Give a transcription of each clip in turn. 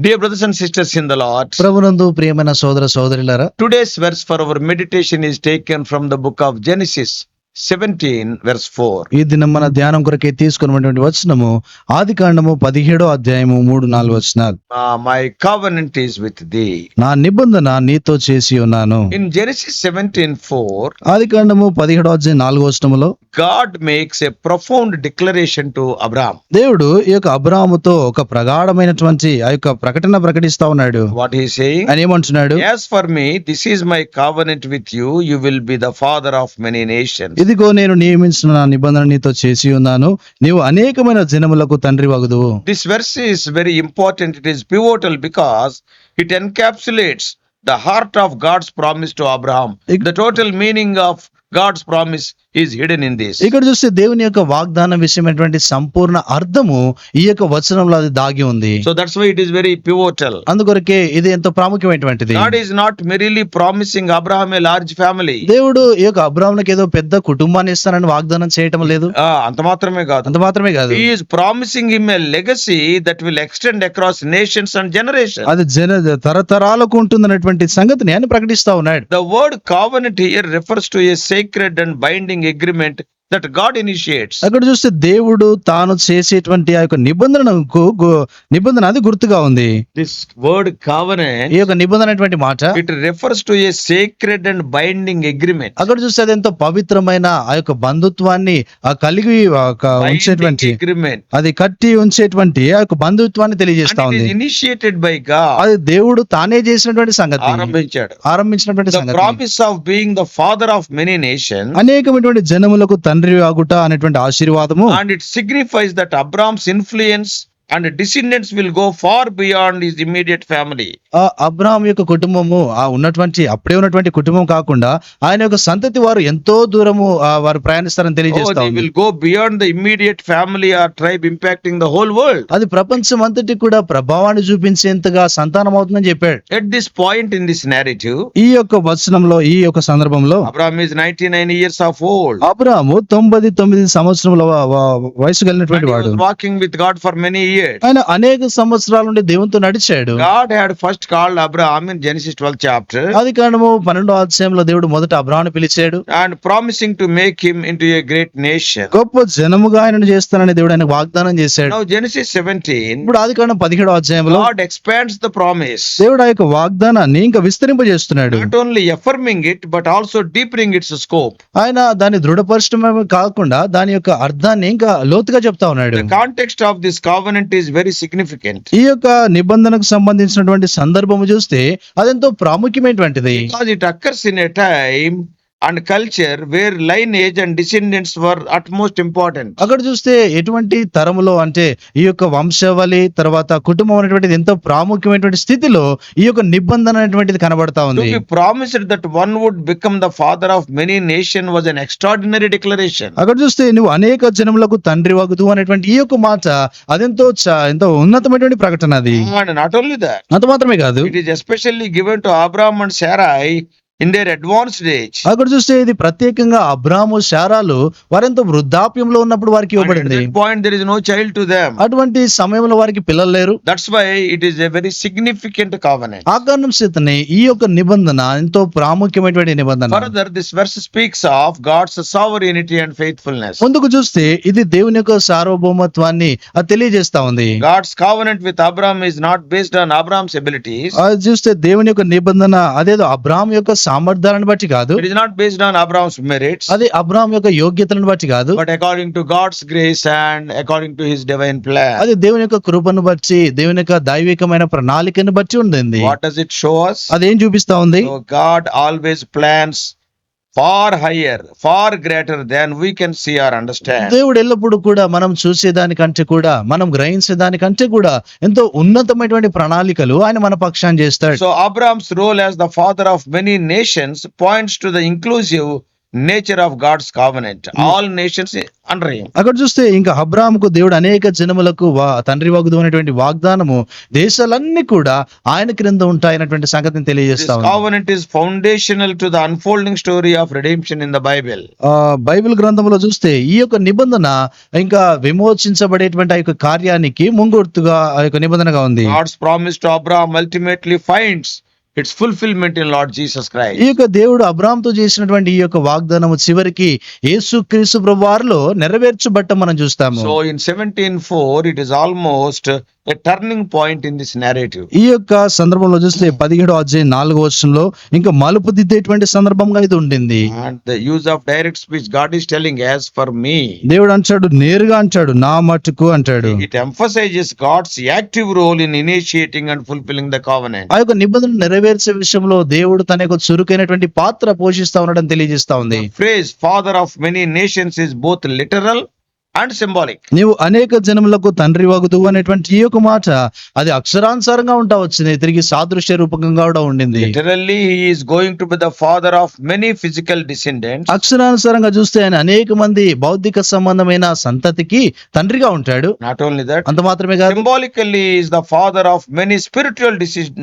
Dear brothers and sisters in the Lord, ప్రభునందు ప్రియమైన సోదర సోదరులారా today's verse for our meditation is taken from the book of Genesis Seventeen verse four ఈ దినం మన ధ్యానం కొరకే తీసుకున్నటువంటి వచనము ఆది కాండము పదిహేడో అధ్యాయము మూడు నాలుగు వచ్చిన my covenant is with the నా నిబంధన నీతో చేసి ఉన్నాను. ఇన్ జెనిసి సెవెంటీన్ ఫోర్ ఆది కాండము పదిహేడో అధ్యాయం నాలుగు వచనములో God makes a profound declaration to Abram దేవుడు ఈ యొక్క అబ్రామ్తో ఒక ప్రగాఢమైనటువంటి ఆ యొక్క ప్రకటన ప్రకటిస్తా ఉన్నాడు. వాట్ ఈస్ అని ఏమంటున్నాడు? As for me this is my covenant with you you will be the father of many nation ఇదిగో నేను నియమించిన నా నిబంధన నీతో చేసి ఉన్నాను. నీవు అనేకమైన జనములకు తండ్రి వగదు this verse is very important it is pivotal because it encapsulates the heart of God's promise to Abraham the total meaning of God's promise is hidden in this ఇక్కడ చూస్తే దేవుని యొక్క వాగ్దానం విషయమైనటువంటి సంపూర్ణ అర్థము ఈ యొక్క వచనంలో అది దాగి ఉంది. So that's why it is very pivotal అందుకొరకే ఇది ఎంతో ప్రాముఖ్యమైనటువంటిది. God is not merely promising Abraham a large family దేవుడు ఈ యొక్క అబ్రహాం ఏదో పెద్ద కుటుంబాన్ని ఇస్తానని వాగ్దానం చేయటం లేదు. అంత మాత్రమే కాదు. అంత మాత్రమే కాదు. ఈ promising him a legacy that will extend across nations and generation అది జన తరతరాలకు ఉంటుంది అనేటువంటి సంగతిని ఆయన ప్రకటిస్తా ఉన్నాడు. The word covenant refers to a sacred and binding agreement that God initiates. అక్కడ చూస్తే దేవుడు తాను చేసేటువంటి ఆ యొక్క నిబంధనకు గు- నిబంధన అది గుర్తుగా ఉంది This word covenant ఈ యొక్క నిబంధన మాట it refers to a sacred and binding agreement. అక్కడ చూస్తే అది ఎంతో పవిత్రమైన ఆ యొక్క బంధుత్వాన్ని ఆ కలిగి ఉంచేటువంటి agreement. అది కట్టి ఉంచేటువంటి ఆ యొక్క బంధుత్వాన్ని తెలియజేస్తా ఉంది initiated by God. అది దేవుడు తానే చేసినటువంటి సంగతి ఆరంభించాడు. ఆరంభించినటువంటి The సంగతి promise of being the father of many nations అనేకమైనటువంటి జనములకు తండ్రి తండ్రి ఆగుట అనేటువంటి ఆశీర్వాదము. And it signifies that Abram's influence and descendants will go far beyond his immediate family Abraham యొక్క కుటుంబము ఆ ఉన్నటువంటి అప్పుడే ఉన్నటువంటి కుటుంబం కాకుండా ఆయన యొక్క సంతతి వారు ఎంతో దూరము వారు ప్రయాణిస్తారని తెలియజేస్తా will go beyond the immediate family or tribe impacting the whole world అది ప్రపంచం అంతటి కూడా ప్రభావాన్ని చూపించేంతగా సంతానం అవుతుందని చెప్పాడు. At this point in this narrative ఈ యొక్క వచనంలో ఈ యొక్క సందర్భంలో Abram is ninety nine years of old Abraham తొంభై తొమ్మిది సంవత్సరంలో వయసు కలిగినటువంటి వాడు. Walking with God for many ఆయన అనేక సంవత్సరాల నుండి దేవునితో నడిచాడు. God first called Abraham in Genesis 12 chapter అది కారణము పన్నెండో అధ్యాయంలో దేవుడు మొదట అబ్రహాం పిలిచాడు. And promising to make him into a great nation గొప్ప జనముగా ఆయన చేస్తానని దేవుడు ఆయనకు వాగ్దానం చేశాడు. నౌ జెనిసిస్ 17 ఇప్పుడు అది కారణం 17 అధ్యాయంలో గాడ్ ఎక్స్పాండ్స్ ద ప్రామిస్ దేవుడు ఆ యొక్క వాగ్దానాన్ని ఇంకా విస్తరింపజేస్తున్నాడు not only affirming it but also deepening its scope ఆయన దాన్ని దృఢపరచడమే కాకుండా దాని యొక్క అర్థాన్ని ఇంకా లోతుగా చెప్తా ఉన్నాడు. Context of this covenant is very significant. ఈ యొక్క నిబంధనకు సంబంధించినటువంటి సందర్భము చూస్తే అదెంతో ప్రాముఖ్యమైనటువంటిది Because it occurs in a time and culture where lineage and descendants were utmost important. అక్కడ చూస్తే ఎటువంటి తరములో అంటే ఈ యొక్క వంశవళి తర్వాత కుటుంబం అనేటువంటిది ఎంతో ప్రాముఖ్యమైనటువంటి స్థితిలో ఈ యొక్క నిబంధన అనేటువంటిది కనబడతా ఉంది promised that one would become the father of many nations was an extraordinary declaration. అక్కడ చూస్తే నువ్వు అనేక జనములకు తండ్రి వగుతూ అనేటువంటి ఈ యొక్క మాట అదెంతో ఎంతో ఉన్నతమైనటువంటి ప్రకటన అది And not only that, అంత మాత్రమే కాదు it is especially given to Abraham and in their advanced age అక్కడ చూస్తే ఇది ప్రత్యేకంగా అబ్రాము శారాలు వారెంత వృద్ధాప్యంలో ఉన్నప్పుడు వారికి ఇవ్వబడింది. Point there is no child to them అటువంటి సమయంలో వారికి పిల్లలు లేరు. That's why it is a very significant covenant ఆగ్రహం చేతనే ఈ యొక్క నిబంధన ఎంతో ప్రాముఖ్యమైనటువంటి నిబంధన. Further this verse speaks of God's sovereignty and faithfulness ముందుకు చూస్తే ఇది దేవుని యొక్క సార్వభౌమత్వాన్ని తెలియజేస్తా ఉంది. God's covenant with Abram is not based on Abram's అది చూస్తే దేవుని యొక్క నిబంధన అదేదో అబ్రామ్ యొక్క సామర్థ్యాలను బట్టి కాదు. It is not based on Abram's merits అది అబ్రామ్ యొక్క యోగ్యతను బట్టి కాదు. But according to God's grace and according to his divine plan అది దేవుని యొక్క కృపను బట్టి దేవుని యొక్క దైవికమైన ప్రణాళికను బట్టి ఉంటుంది వాట్ డస్ ఇట్ షోస్ అది ఏం చూపిస్తా ఉంది? God always plans far higher far greater than we can see or understand. దేవుడు ఎల్లప్పుడు కూడా మనం చూసే దానికంటే కూడా మనం గ్రహించే దానికంటే కూడా ఎంతో ఉన్నతమైనటువంటి ప్రణాళికలు ఆయన మన పక్షాన్ని చేస్తాడు. So Abram's role as the father of many nations points to the inclusive nature of God's covenant all nations under అక్కడ చూస్తే ఇంకా అబ్రాహాముకు దేవుడు అనేక జనములకు వా తండ్రి వాగుదు అనేటువంటి వాగ్దానము దేశాలన్నీ కూడా ఆయన క్రింద ఉంటాయన్నటువంటి సంగతిని తెలియజేస్తా covenant is foundational to the unfolding story of redemption in the Bible Bible గ్రంథంలో చూస్తే ఈ యొక్క నిబంధన ఇంకా విమోచించబడేటువంటి ఆ యొక్క కార్యానికి ముంగుర్తుగా ఆ యొక్క నిబంధనగా ఉంది. God's promise to Abraham ultimately finds finds its fulfillment in Lord Jesus ఈ. యొక్క దేవుడు అబ్రాహాంతో చేసినటువంటి ఈ యొక్క వాగ్దానము చివరికి యేసు క్రీస్తు ప్రభువారిలో నెరవేర్చబట్ట మనం చూస్తాము So in 17:4, it is almost a turning point in this narrative ఈ యొక్క సందర్భంలో చూస్తే పదిహేడు అధ్యాయం నాలుగు వర్షంలో ఇంకా మలుపు దిద్దేటువంటి సందర్భంగా ఇది ఉండింది. And the use of direct speech God is telling as for me దేవుడు అంటాడు నేరుగా అంటాడు నా మటుకు అంటాడు. It emphasizes God's active role in initiating and fulfilling the covenant ఆ యొక్క నిబంధన నెరవేర్చే విషయంలో దేవుడు తన యొక్క చురుకైనటువంటి పాత్ర పోషిస్తా ఉండడం తెలియజేస్తా ఉంది. Phrase father of many nations is both literal and symbolic నీవు అనేక జనములకు తండ్రి వాగుదు అనేటువంటి ఈ యొక్క మాట అది అక్షరానుసారంగా వచ్చింది. తిరిగి సాదృశ్య రూపకంగా కూడా ఉండింది. Going to be the father of many physical descendant అక్షరానుసారంగా చూస్తే ఆయన అనేక మంది బౌద్ధిక సంబంధమైన సంతతికి తండ్రిగా ఉంటాడు. నాట్ ఓన్లీ దట్ అంత మాత్రమే కాదు. Symbolically is the father of many spiritual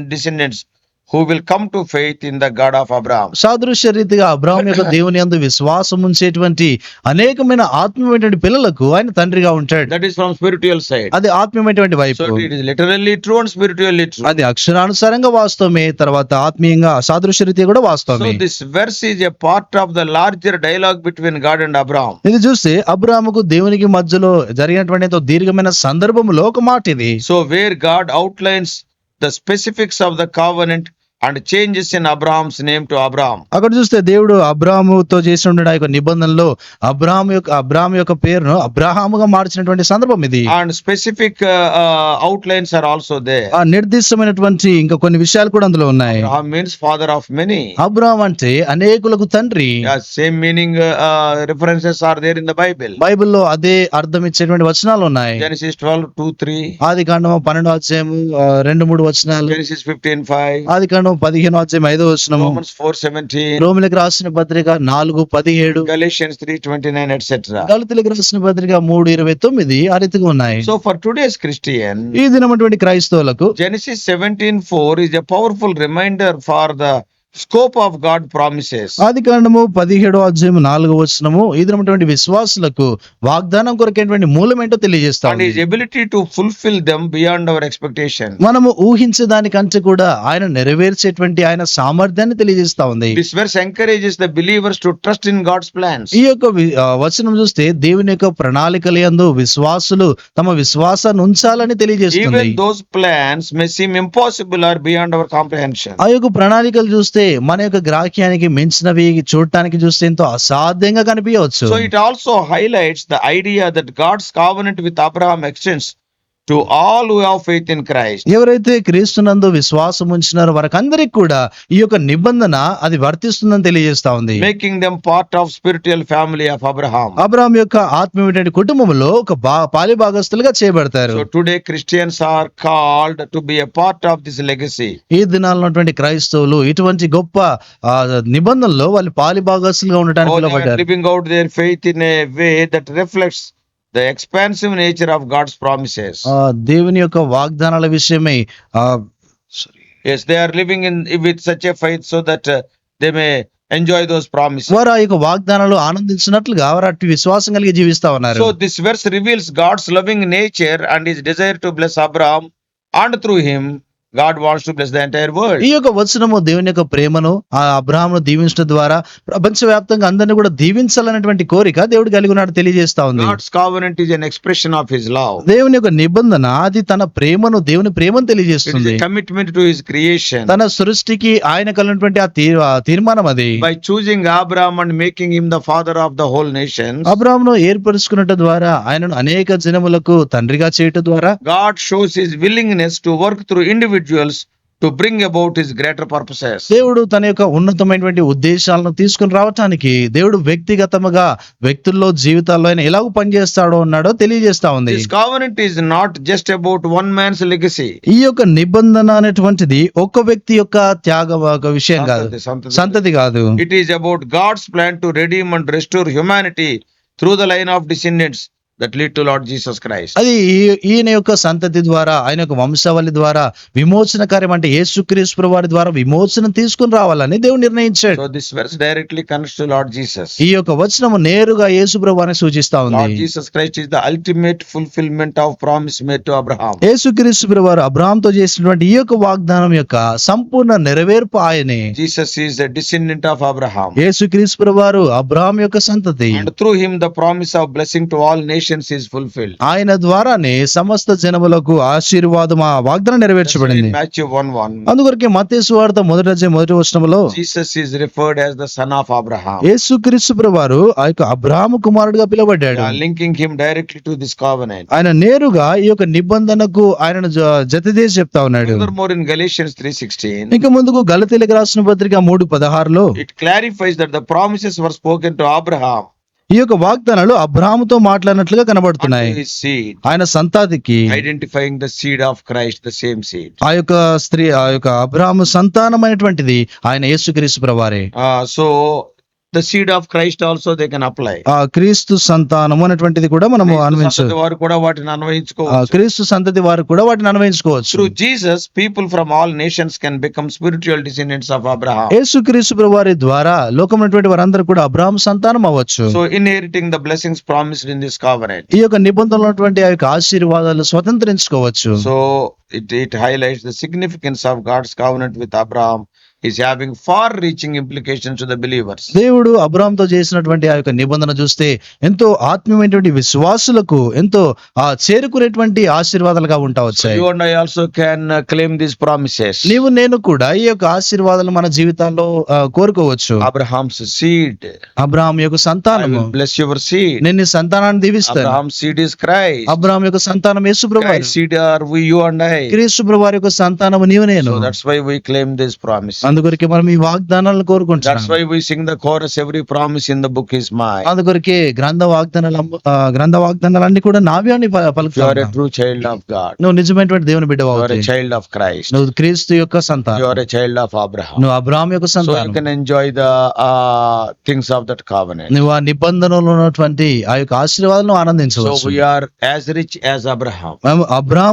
descendants who will come to faith in the God of Abraham సాదృశ్య రీతిగా అబ్రాహం యొక్క దేవుని అందు విశ్వాసం ఉంచేటువంటి అనేకమైన ఆత్మీయమైనటువంటి పిల్లలకు ఆయన తండ్రిగా ఉంటాడు. That is from spiritual side అది ఆత్మీయమైనటువంటి వైపు. So it is literally true and spiritually true అది అక్షరానుసారంగా వాస్తవమే తర్వాత ఆత్మీయంగా సాదృశ్య రీతి కూడా వాస్తవమే. This verse is a part of the larger dialogue between God and Abraham ఇది చూస్తే అబ్రాహాముకు దేవునికి మధ్యలో జరిగినటువంటి దీర్ఘమైన సందర్భంలో ఒక మాట ఇది so where God outlines the specifics of the covenant and changes in Abraham's name to Abraham. అక్కడ చూస్తే దేవుడు అబ్రాహాముతో చేసిన ఆ యొక్క నిబంధనలో అబ్రాహాం యొక్క అబ్రాహాం యొక్క పేరును అబ్రాహాముగా మార్చినటువంటి సందర్భం ఇది specific uh, uh, outlines are also there. ఆ నిర్దిష్టమైనటువంటి ఇంకా కొన్ని విషయాలు కూడా అందులో ఉన్నాయి means father of many. అబ్రాహాం అంటే అనేకులకు తండ్రి uh, uh, references are there in the Bible. బైబిల్లో అదే అర్థం ఇచ్చేటువంటి వచనాలు ఉన్నాయి Genesis 12, 2, 3, ఆది పన్నెండు అధ్యాయము ఆ, రెండు మూడు వచనాలు Genesis 15, 5, ఆది కాండము పదిహేను అధ్యాయం ఐదో వచనము. Romans 4, 17, రోమిలకు రాసిన పత్రిక నాలుగు పదిహేడు. Galatians 3, 29, etc. దళితులకు రాసిన పత్రిక మూడు ఇరవై తొమ్మిది ఆ రీతిగా ఉన్నాయి. So for today's Christian, ఈ దినమైనటువంటి క్రైస్తవులకు Genesis 17:4 is a powerful reminder for the scope of God promises ఆది కాండము పదిహేడో అధ్యయం నాలుగు వచనము ఇదనటువంటి విశ్వాసులకు వాగ్దానం కొరకైనటువంటి మూలం ఏంటో తెలియజేస్తా and fulfil them beyond our expectation మనము ఊహించే దానికంటే కూడా ఆయన నెరవేర్చేటువంటి ఆయన సామర్థ్యాన్ని తెలియజేస్తా ఉంది. Verse encourages the believers to trust in God's plan ఈ యొక్క వచనం చూస్తే దేవుని యొక్క ప్రణాళికల యందు విశ్వాసులు తమ విశ్వాసాన్ని ఉంచాలని తెలియజేస్తుంది. Those plans may are beyond our comprehension ఆ యొక్క ప్రణాళికలు చూస్తే చూస్తే మన యొక్క గ్రాహ్యానికి మించినవి చూడటానికి చూస్తే ఎంతో అసాధ్యంగా కనిపించవచ్చు. So it also highlights the idea that God's covenant with Abraham extends to all faith in Christ ఎవరైతే క్రీస్తునందు విశ్వాసం ఉంచినారో వారికందరికి కూడా ఈ యొక్క నిబంధన అది వర్తిస్తుందని తెలియజేస్తా ఉంది. Making them part of spiritual family of Abraham Abraham యొక్క ఆత్మీయమైన కుటుంబంలో ఒక పాలి భాగస్థులుగా చేయబడతారు. Today Christians are called to be a part of this legacy ఈ దినాల్లో ఉన్నటువంటి క్రైస్తవులు ఇటువంటి గొప్ప నిబంధనలో వాళ్ళు పాలి భాగస్థులుగా ఉండటానికి living out their faith in the expansive nature of God's promises దేవుని యొక్క వాగ్దానాల విషయమై as they are living in with such a so that they may enjoy those promise వారు ఆ యొక్క వాగ్దానాలు ఆనందించినట్లుగా వారు అట్టి విశ్వాసం కలిగి జీవిస్తా ఉన్నారు. So this verse reveals God's loving nature and his desire to bless Abram and through him God wants to bless the entire world ఈ యొక్క వచనము దేవుని యొక్క ప్రేమను ఆ అబ్రహామును దీవించడం ద్వారా ప్రపంచవ్యాప్తంగా అందరిని కూడా దీవించాలనేటువంటి కోరిక దేవుడు కలిగి ఉన్నాడు తెలియజేస్తా ఉంది. ఎక్స్ప్రెషన్ ఆఫ్ హిస్ లావ్ దేవుని యొక్క నిబంధన అది తన ప్రేమను దేవుని ప్రేమను తెలియజేస్తుంది. కమిట్మెంట్ టు హిస్ క్రియేషన్ తన సృష్టికి ఆయన కలిగినటువంటి ఆ తీర్మానం అది. By choosing Abraham and making him the father of the whole nation అబ్రహామును ఏర్పరుచుకున్నట్టు ద్వారా ఆయనను అనేక జనములకు తండ్రిగా చేయటం ద్వారా God shows his willingness to work through individual individuals to bring about his greater purposes దేవుడు తన యొక్క ఉన్నతమైనటువంటి ఉద్దేశాలను తీసుకుని రావటానికి దేవుడు వ్యక్తిగతంగా వ్యక్తుల్లో జీవితాల్లో ఆయన ఎలాగో పనిచేస్తాడో ఉన్నాడో తెలియజేస్తా ఉంది. Covenant is not just about one man's legacy ఈ యొక్క నిబంధన అనేటువంటిది ఒక వ్యక్తి యొక్క త్యాగ విషయం కాదు. సంతతి కాదు. It is about God's plan to redeem and restore humanity through the line of descendants that lead to Lord Jesus Christ అది ఈయన యొక్క సంతతి ద్వారా ఆయన యొక్క వంశావళి ద్వారా విమోచన కార్యం అంటే యేసు క్రీస్తు వారి ద్వారా విమోచన తీసుకుని రావాలని దేవుడు నిర్ణయించాడు. This directly connect to Lord Jesus ఈ యొక్క వచనం నేరుగా యేసు ప్రభువాని సూచిస్తా ఉంది. Jesus Christ is the ultimate fulfilment of promise made to Abraham యేసు క్రీస్తు వారు అబ్రహాం తో చేసినటువంటి ఈ యొక్క వాగ్దానం యొక్క సంపూర్ణ నెరవేర్పు ఆయనే. Jesus is the descendant of Abraham యేసు క్రీస్తు వారు అబ్రహాం యొక్క సంతతి. Through him the promise of blessing to all nation conditions is fulfil ఆయన ద్వారానే సమస్త జనములకు ఆశీర్వాదం ఆ వాగ్దానం నెరవేర్చబడింది. అందుకొరకే మతేసు వార్త మొదట మొదటి వచ్చినములో Jesus is referred as the కుమారుడుగా పిలువబడ్డాడు. Linking him direct to this covenant ఆయన నేరుగా ఈ యొక్క నిబంధనకు ఆయన జత చేసి చెప్తా ఉన్నాడు. మోర్ ఇన్ గలేషియన్స్ ఇంకా ముందుకు గలతీలకు రాసిన పత్రిక 3:16 లో it clarifies that the promises were spoken to Abraham ఈ యొక్క వాగ్దానాలు అబ్రాహాముతో మాట్లాడినట్లుగా కనబడుతున్నాయి. ఆయన సంతాతికి identifying the seed of Christ, the same seed. ఆ యొక్క స్త్రీ ఆ యొక్క అబ్రాహాము సంతానమైనటువంటిది ఆయన యేసుక్రీస్తు ప్రవారే Uh, the seed of Christ also they can apply క్రీస్తు సంతానం అనేటువంటిది కూడా మనం అన్వయించు వారు కూడా వాటిని అన్వయించుకోవచ్చు. క్రీస్తు సంతతి వారు కూడా వాటిని అన్వయించుకోవచ్చు. Through Jesus people from all nations can become spiritual descendants of Abraham యేసు క్రీస్తు వారి ద్వారా లోకమైనటువంటి వారందరూ కూడా అబ్రహాం సంతానం అవ్వచ్చు. So inheriting the blessings promised in this coverage ఈ యొక్క నిబంధనలు ఉన్నటువంటి ఆ యొక్క ఆశీర్వాదాలు స్వతంత్రించుకోవచ్చు. So it it highlights the significance of God's covenant with Abraham is having far reaching implications to the believers. దేవుడు అబ్రాహాంతో చేసినటువంటి ఆ యొక్క నిబంధన చూస్తే ఎంతో ఆత్మీయమైనటువంటి విశ్వాసులకు ఎంతో ఆ చేరుకునేటువంటి ఆశీర్వాదాలుగా ఉంటా So వచ్చాయి you and I also can uh, claim these promises. నీవు నేను కూడా ఈ యొక్క ఆశీర్వాదాలు మన జీవితాల్లో కోరుకోవచ్చు Abraham's seed. అబ్రాహాం యొక్క సంతానము will bless your seed. నేను సంతానాన్ని దీవిస్తాను Abraham's seed is Christ. అబ్రాహాం యొక్క సంతానం యేసు ప్రభు Christ's seed are we, you and I. క్రీస్తు యొక్క సంతానము నీవు నేను So that's why we claim this promise. అందుకొరికి మనం ఈ వాగ్దానాలను కోరుకుంటాం అందుకొరికే గ్రంథ వాగ్దానాలు గ్రంథ వాగ్దానాలన్నీ కూడా నావే అని నువ్వు నిజమైనటువంటి దేవుని బిడ్డ చైల్డ్ ఆఫ్ క్రైస్ట్ నువ్వు క్రీస్తు యొక్క సంతానం. చైల్డ్ ఆఫ్ అబ్రహాం నువ్వు అబ్రహాం యొక్క సంతానం. Enjoy the of that covenant నువ్వు ఆ నిబంధనలు ఉన్నటువంటి ఆ యొక్క ఆశీర్వాదాలను ఆనందించవచ్చు. ఆర్ యాజ్ రిచ్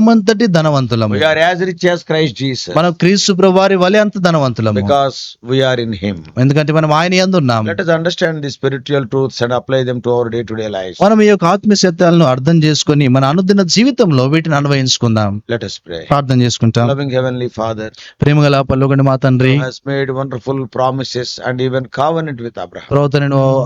అంతటి ధనవంతులం as rich as Christ Jesus మనం క్రీస్తు ప్రభు వలె అంత ధనవంతులు. ఫలం మనం ఆయన ఎందు let us understand the spiritual apply them day to day life మనం ఈ అర్థం చేసుకుని మన అనుదిన జీవితంలో వీటిని అనువయించుకుందాం. లెట్ అస్ ప్రే ప్రార్థన చేసుకుంటాం. లవింగ్ హెవెన్లీ ఫాదర్ ప్రేమగల పల్లొగండి మా తండ్రి has wonderful promises and even covenant with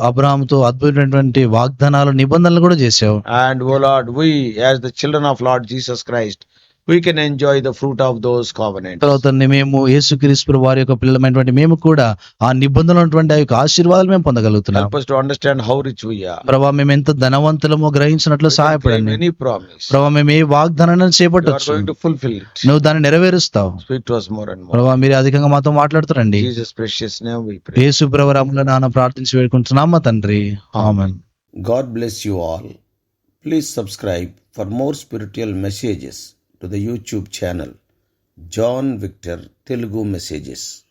Abraham తో అద్భుతమైనటువంటి వాగ్దానాలు నిబంధనలు కూడా చేశావు. And O Lord we as children of Lord Jesus Christ we can enjoy the fruit of those covenant తర్వాత మేము యేసు క్రీస్పుర్ వారి యొక్క పిల్లలమైనటువంటి మేము కూడా ఆ నిబంధనలు ఉన్నటువంటి ఆ యొక్క ఆశీర్వాదాలు మేము పొందగలుగుతున్నాం. అండర్స్టాండ్ హౌ రిచ్ వి మేము ఎంత ధనవంతులము గ్రహించినట్లు సహాయపడండి. ఎనీ ప్రామిస్ మేము ఏ వాగ్దానాన్ని చేపట్టొచ్చు? యు ఆర్ గోయింగ్ ఫుల్ఫిల్ నువ్వు దాన్ని నెరవేరుస్తావు. స్పీక్ టు us మోర్ మీరు అధికంగా మాతో మాట్లాడుతారండి. జీసస్ ప్రెషియస్ నేమ్ రాముల నాన్న ప్రార్థించి వేడుకుంటున్నాం మా తండ్రి amen God bless you all please subscribe for more spiritual messages to the YouTube channel John Victor Telugu Messages.